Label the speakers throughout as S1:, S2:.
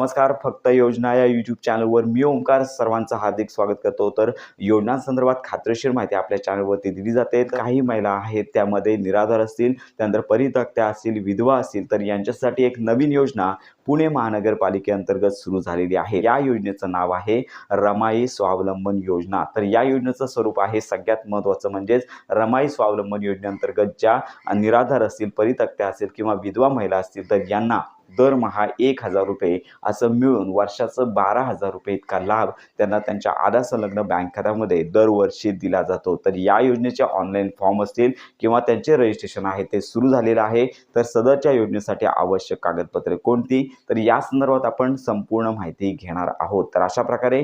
S1: नमस्कार फक्त योजना या यूट्यूब चॅनलवर मी ओंकार सर्वांचं हार्दिक स्वागत करतो. तर योजनांसंदर्भात खात्रीशीर माहिती आपल्या चॅनलवरती दिली जाते. काही महिला आहेत त्यामध्ये निराधार असतील त्यानंतर परित्यक्त्या असतील विधवा असतील तर यांच्यासाठी एक नवीन योजना पुणे महानगरपालिकेअंतर्गत सुरू झालेली आहे. या योजनेचं नाव आहे रमाई स्वावलंबन योजना. तर या योजनेचं स्वरूप आहे सगळ्यात महत्त्वाचं म्हणजेच रमाई स्वावलंबन योजनेअंतर्गत ज्या निराधार असतील परित्यक्त्या असतील किंवा विधवा महिला असतील तर यांना दरमहा एक हजार रुपये असं मिळून वर्षाचं बारा हजार रुपये इतका लाभ त्यांना त्यांच्या आधार संलग्न बँक खात्यामध्ये दरवर्षी दिला जातो. तर या योजनेचे ऑनलाईन फॉर्म असतील किंवा त्यांचे रजिस्ट्रेशन आहे ते सुरू झालेलं आहे तर सदरच्या योजनेसाठी आवश्यक कागदपत्रे कोणती? तर या संदर्भात आपण संपूर्ण माहिती घेणार आहोत. तर अशा प्रकारे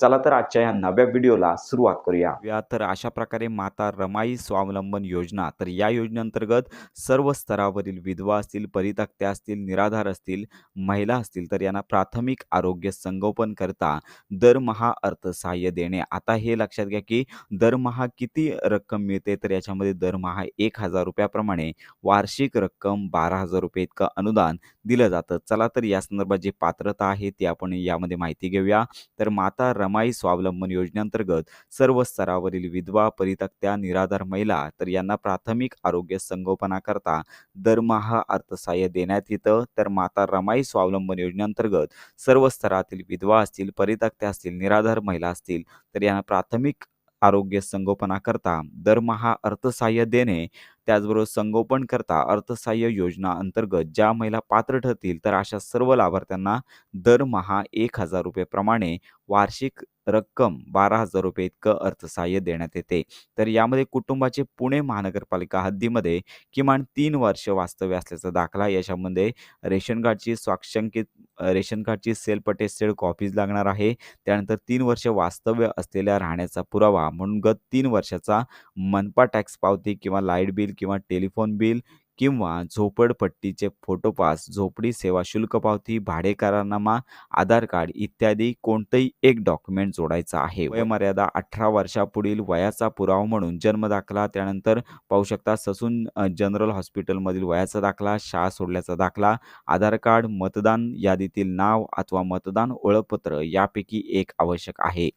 S1: चला तर आजच्या या नव्या व्हिडिओला सुरुवात करूया. तर अशा प्रकारे माता रमाई स्वावलंबन योजना तर या योजनेअंतर्गत सर्व स्तरावरील विधवा असतील परित्यक्त्या असतील निराधार असतील महिला असतील तर यांना प्राथमिक आरोग्य संगोपन करता दरमहा अर्थसहाय्य देणे. आता हे लक्षात घ्या की दरमहा किती रक्कम मिळते तर याच्यामध्ये दरमहा एक हजार रुपयाप्रमाणे वार्षिक रक्कम बारा हजार रुपये इतकं अनुदान दिलं जातं. चला तर या संदर्भात जी पात्रता आहे ती आपण यामध्ये माहिती घेऊया. तर माता रमाई स्वावलंबन योजनेअंतर्गत सर्व स्तरावरील विधवा परितक्त्या निराधार महिला तर यांना प्राथमिक आरोग्य संगोपनाकरता दरमहा अर्थसहाय्य देण्यात येतं. तर माता रमाई स्वावलंबन योजनेअंतर्गत सर्व स्तरातील विधवा असतील परित्यक्त्या असतील निराधार महिला असतील तर यांना प्राथमिक आरोग्य संगोपनाकरता दरमहा अर्थसहाय्य देणे त्याचबरोबर संगोपन करता अर्थसहाय्य योजना अंतर्गत ज्या महिला पात्र ठरतील तर अशा सर्व लाभार्थ्यांना दरमहा एक हजार रुपयेप्रमाणे वार्षिक रक्कम बारा हजार रुपये इतकं अर्थसहाय्य देण्यात येते. तर यामध्ये कुटुंबाचे पुणे महानगरपालिका हद्दीमध्ये किमान तीन वर्ष वास्तव्य असल्याचा दाखला. याच्यामध्ये रेशन कार्डची स्वाक्षंकित रेशन कार्डची सेल्फ अटेस्टेड कॉपीज लागणार आहे. त्यानंतर तीन वर्ष वास्तव्य असलेल्या राहण्याचा पुरावा म्हणून गत तीन वर्षाचा मनपा टॅक्स पावती किंवा लाइट बिल किंवा टेलिफोन बिल किंवा झोपडपट्टीचे फोटोपास झोपडी सेवा शुल्क पावती भाडेकरारनामा आधार कार्ड इत्यादी कोणतंही एक डॉक्युमेंट जोडायचं आहे. वयमर्यादा अठरा वर्षापुढील वयाचा पुरावा म्हणून जन्म दाखला त्यानंतर पाहू शकता ससून जनरल हॉस्पिटलमधील वयाचा दाखला शाळा सोडल्याचा दाखला आधार कार्ड मतदान यादीतील नाव अथवा मतदान ओळखपत्र यापैकी एक आवश्यक आहे.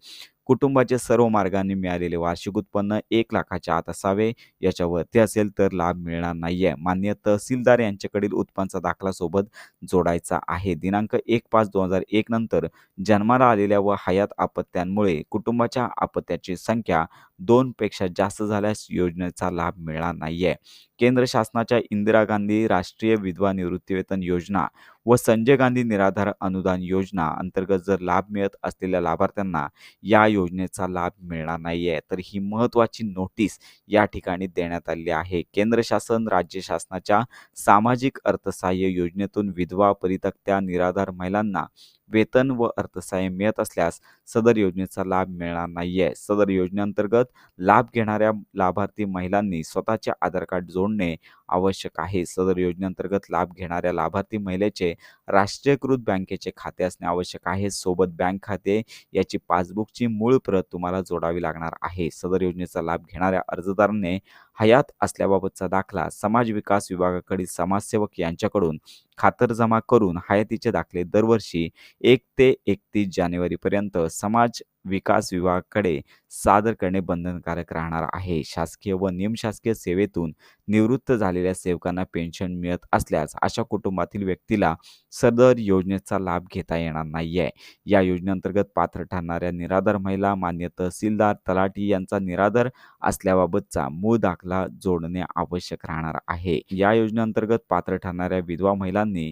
S1: कुटुंबाचे सर्व मार्गाने मिळालेले वार्षिक उत्पन्न एक लाखाच्या आत असावे. याच्यावरती असेल तर लाभ मिळणार नाहीये. मान्य तहसीलदार यांच्याकडील उत्पन्नाचा दाखला सोबत जोडायचा आहे. दिनांक एक पाच दोन हजार एक नंतर जन्माला आलेल्या व हयात आपत्त्यांमुळे कुटुंबाच्या आपत्त्याची संख्या दोनपेक्षा जास्त झाल्यास योजनेचा लाभ मिळणार नाहीये. केंद्र शासनाच्या इंदिरा गांधी राष्ट्रीय विधवा निवृत्तीवेतन योजना व संजय गांधी निराधार अनुदान योजना अंतर्गत जर लाभ मिळत असलेल्या लाभार्थ्यांना या योजनेचा लाभ मिळणार नाहीये तर ही महत्त्वाची नोटीस या ठिकाणी देण्यात आली आहे. केंद्र शासन राज्य शासनाच्या सामाजिक अर्थसहाय्य योजनेतून विधवा परितक्त्या निराधार महिलांना वेतन व अर्थसहाय्य मिळत असल्यास सदर योजनेचा लाभ मिळणार नाहीये. सदर योजनेअंतर्गत लाभ घेणाऱ्या लाभार्थी महिलांनी स्वतःचे आधार कार्ड जोडणे आवश्यक आहे. सदर योजनेअंतर्गत लाभ घेणाऱ्या लाभार्थी महिलेचे राष्ट्रीयकृत बँकेचे खाते असणे आवश्यक आहे. सोबत बँक खाते याची पासबुकची मूळ प्रत तुम्हाला जोडावी लागणार आहे. सदर योजनेचा लाभ घेणाऱ्या अर्जदाराने हयात असल्याबाबतचा दाखला समाज विकास विभागाकडील समाजसेवक यांच्याकडून खातरजमा करून हयातीचे दाखले दरवर्षी एक ते एकतीस जानेवारीपर्यंत समाज विकास विभागाकडे सादर करणे बंधनकारक राहणार आहे. शासकीय व निमशासकीय सेवेतून निवृत्त झालेल्या सेवकांना पेन्शन मिळत असल्यास अशा कुटुंबातील व्यक्तीला सदर योजनेचा लाभ घेता येणार नाहीये. या योजनेअंतर्गत पात्र ठरणाऱ्या निराधार महिला मान्य तहसीलदार तलाठी यांचा निराधार असल्याबाबतचा मूळ दाखला जोडणे आवश्यक राहणार आहे. या योजनेअंतर्गत पात्र ठरणाऱ्या विधवा महिलांनी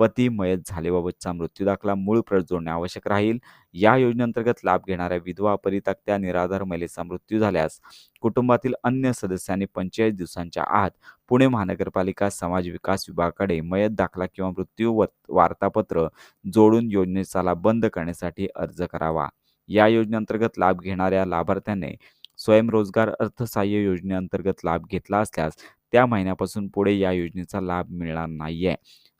S1: पती मयत झालेबाबतचा मृत्यू दाखला मूळ प्रत जोडणे आवश्यक राहील. या योजनेअंतर्गत लाभ घेणाऱ्या विधवा परितक्त्या निराधार महिलेचा मृत्यू झाल्यास कुटुंबातील अन्य सदस्यांनी पंचेचाळीस दिवसांच्या आत पुणे महानगरपालिका समाज विकास विभागाकडे मयत दाखला किंवा मृत्यू व- वार्तापत्र जोडून योजनेचा लाभ बंद करण्यासाठी अर्ज करावा. या योजनेअंतर्गत लाभ घेणाऱ्या लाभार्थ्याने स्वयंरोजगार अर्थसहाय्य योजनेअंतर्गत लाभ घेतला असल्यास त्या महिन्यापासून पुढे या योजनेचा लाभ मिळणार नाहीये.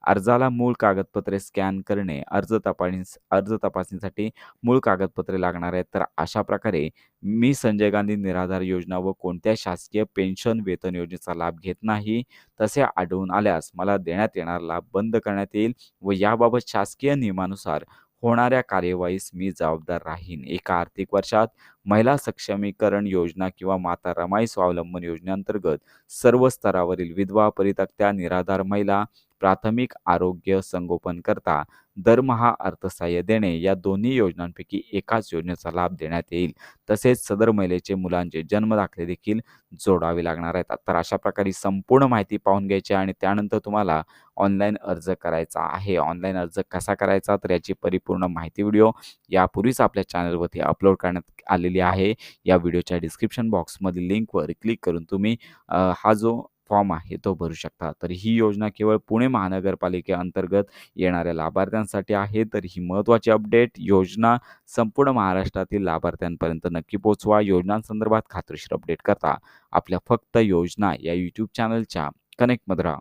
S1: अर्जाला मूळ कागदपत्रे स्कॅन करणे अर्ज तपासणी अर्ज तपासणीसाठी मूळ कागदपत्रे लागणार आहेत. तर अशा प्रकारे मी संजय गांधी निराधार योजना व कोणत्या शासकीय पेन्शन वेतन योजनेचा लाभ घेत नाही तसे आढळून आल्यास मला देण्यात येणारा लाभ बंद करण्यात येईल व याबाबत शासकीय नियमानुसार होणाऱ्या कार्यवाहीस मी जबाबदार राहीन. एका आर्थिक वर्षात महिला सक्षमीकरण योजना किंवा माता रमाई स्वावलंबन योजनेअंतर्गत सर्व स्तरावरील विधवा परित्यक्त्या निराधार महिला प्राथमिक आरोग्य संगोपनकर्ता दरमहा अर्थसहाय्य देणे या दोन्ही योजनांपैकी एकाच योजनेचा लाभ देण्यात येईल. तसेच सदर महिलेचे मुलांचे जन्मदाखले देखील जोडावे लागणार आहेत. तर अशा प्रकारे संपूर्ण माहिती पाहून घ्यायची आणि त्यानंतर तुम्हाला ऑनलाईन अर्ज करायचा आहे. ऑनलाईन अर्ज कसा करायचा? तर याची परिपूर्ण माहिती व्हिडिओ यापूर्वीच आपल्या चॅनलवरती अपलोड करण्यात आलेली आहे. या व्हिडिओच्या डिस्क्रिप्शन बॉक्समधील लिंकवर क्लिक करून तुम्ही हा जो फॉर्म आहे तो भरू शकता. तर ही योजना केवळ पुणे महानगरपालिकेअंतर्गत येणाऱ्या लाभार्थ्यांसाठी आहे तर ही महत्त्वाची अपडेट. योजना संपूर्ण महाराष्ट्रातील लाभार्थ्यांपर्यंत नक्की पोहोचवा. योजनांसंदर्भात खात्रीशीर अपडेट करता आपल्या फक्त योजना या यूट्यूब चॅनलच्या कनेक्टमध्ये राहा.